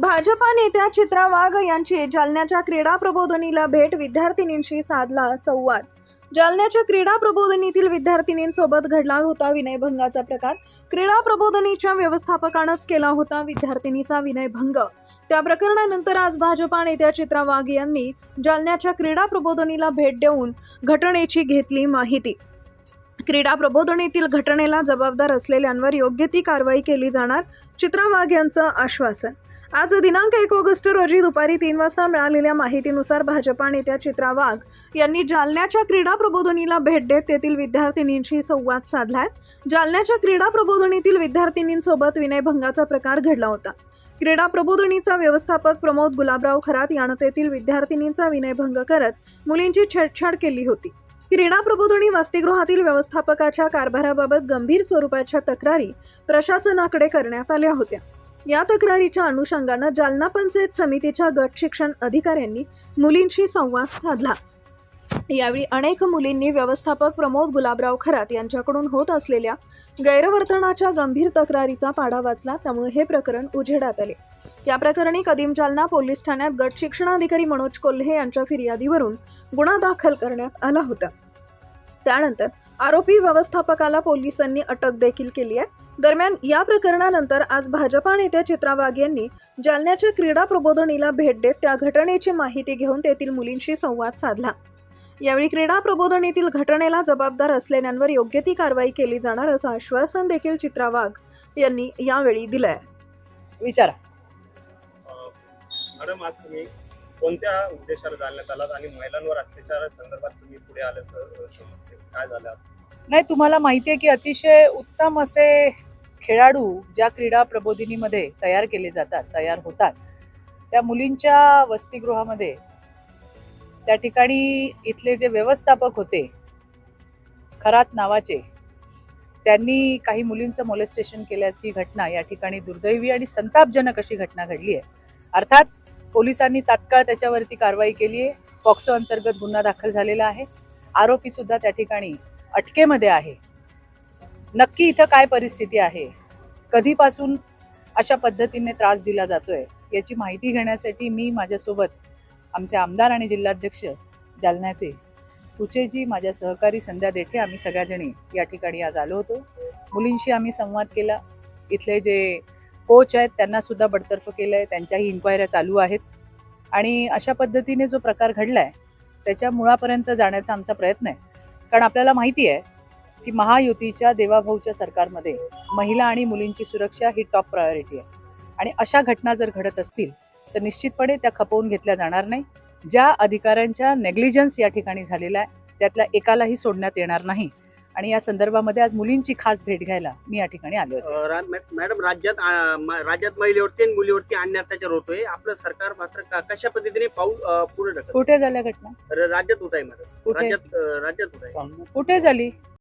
भाजपा नेत्या चित्रा वाघ यांची जालन्याच्या क्रीडा प्रबोधनीला भेट विद्यार्थिनींशी साधला संवाद. जालन्याच्या क्रीडा प्रबोधनीतील विद्यार्थिनींसोबत घडला होता विनयभंगाचा प्रकार. क्रीडा प्रबोधनीच्या व्यवस्थापकानंच केला होता विद्यार्थिनीचा विनयभंग. त्या प्रकरणानंतर आज भाजपा नेत्या चित्रा वाघ यांनी जालन्याच्या क्रीडा प्रबोधनीला भेट देऊन घटनेची घेतली माहिती. क्रीडा प्रबोधनीतील घटनेला जबाबदार असलेल्यांवर योग्य ती कारवाई केली जाणार चित्रा वाघ यांचं आश्वासन. आज दिनांक एक ऑगस्ट रोजी दुपारी तीन वाजता मिळालेल्या माहितीनुसार भाजपा नेत्या चित्रा वाघ यांनी जालन्याच्या क्रीडा प्रबोधनीला भेट देत तेथील विद्यार्थिनींशी संवाद साधलाय. जालन्याच्या क्रीडा प्रबोधनीतील विद्यार्थिनींसोबत विनयभंगाचा प्रकार घडला होता. क्रीडा प्रबोधनीचा व्यवस्थापक प्रमोद गुलाबराव खरात यानं तेथील विद्यार्थिनींचा विनयभंग करत मुलींची छेडछाड केली होती. क्रीडा प्रबोधनी वसतिगृहातील व्यवस्थापकाच्या कारभाराबाबत गंभीर स्वरूपाच्या तक्रारी प्रशासनाकडे करण्यात आल्या होत्या. या तक्रारीच्या अनुषंगानं जालना पंचायत समितीच्या गट शिक्षण अधिकाऱ्यांनी मुलींशी संवाद साधला. यावेळी अनेक मुलींनी व्यवस्थापक प्रमोद गुलाबराव खरात यांच्याकडून होत असलेल्या गैरवर्तनाच्या गंभीर तक्रारीचा पाडा वाचला त्यामुळे हे प्रकरण उजेडात आले. या प्रकरणी कदीम जालना पोलीस ठाण्यात गट शिक्षणाधिकारी मनोज कोल्हे यांच्या फिर्यादीवरून गुन्हा दाखल करण्यात आला होता. त्यानंतर आरोपी व्यवस्थापकाला पोलिसांनी अटक देखील केली आहे. दरम्यान या प्रकरणानंतर आज भाजपा नेत्या चित्रा वाघ यांनी जालन्याच्या क्रीडा प्रबोधिनीला भेट देत त्या घटनेची माहिती घेऊन तेथील मुलींशी संवाद साधला. यावेळी क्रीडा प्रबोधिनीतील घटनेला जबाबदार असलेल्यांवर योग्य ती कारवाई केली जाणार असं आश्वासन देखील चित्रा वाघ यांनी यावेळी दिलंय. विचारा. मॅडम आज तुम्ही कोणत्या उद्देशाला जाण्यात आलात आणि महिलांवर अत्याचार संदर्भात तुम्ही पुढे आले काय झालं? नाही तुम्हाला माहिती आहे की अतिशय उत्तम असे खेळाडू ज्या क्रीडा प्रबोधिनीमध्ये तयार केले जातात तयार होतात त्या मुलींच्या वसतिगृहामध्ये त्या ठिकाणी इथले जे व्यवस्थापक होते खरात नावाचे त्यांनी काही मुलींचं मोलेस्टेशन केल्याची घटना या ठिकाणी दुर्दैवी आणि संतापजनक अशी घटना घडली आहे. अर्थात पोलिसांनी तात्काळ त्याच्यावरती कारवाई केली आहे. पॉक्सो अंतर्गत गुन्हा दाखल झालेला आहे. आरोपी सुद्धा त्या ठिकाणी अटकेमध्ये आहे. नक्की इथं काय परिस्थिती आहे? कधीपासून अशा पद्धतीने त्रास दिला जातोय? याची माहिती घेण्यासाठी मी माझ्यासोबत आमचे आमदार आणि जिल्हाध्यक्ष जालन्याचे कुचेजी माझ्या सहकारी संध्या देठे आम्ही सगळ्याजणी या ठिकाणी आज आलो होतो. मुलींशी आम्ही संवाद केला. इथले जे कोच आहेत त्यांना सुद्धा बडतर्फ केलं आहे त्यांच्याही इन्क्वायऱ्या चालू आहेत. आणि अशा पद्धतीने जो प्रकार घडला आहे त्याच्या मुळापर्यंत जाण्याचा आमचा प्रयत्न आहे. कारण आपल्याला माहिती आहे की महायुतीच्या देवाभाऊच्या सरकारमध्ये महिला आणि मुलींची सुरक्षा ही टॉप प्रायोरिटी आहे. आणि अशा घटना जर घडत असतील तर निश्चितपणे त्या खपवून घेतल्या जाणार नाही. ज्या अधिकाऱ्यांच्या नेग्लिजन्स या ठिकाणी झालेला आहे त्यातल्या एकालाही सोडण्यात येणार नाही. आणि या संदर्भामध्ये आज मुलींची खास भेट घ्यायला मी या ठिकाणी आले होते. मॅडम राज्यात राज्यात महिलेवरती आणि मुलीवरती अन्याय अत्याचार होतोय. आपलं सरकार मात्र कशा पद्धतीने पाऊल पुढे कुठे झाल्या घटना? राज्यात होत आहे मॅडम. कुठे? राज्यात अ, राज्यात होत आहे. कुठे झाली?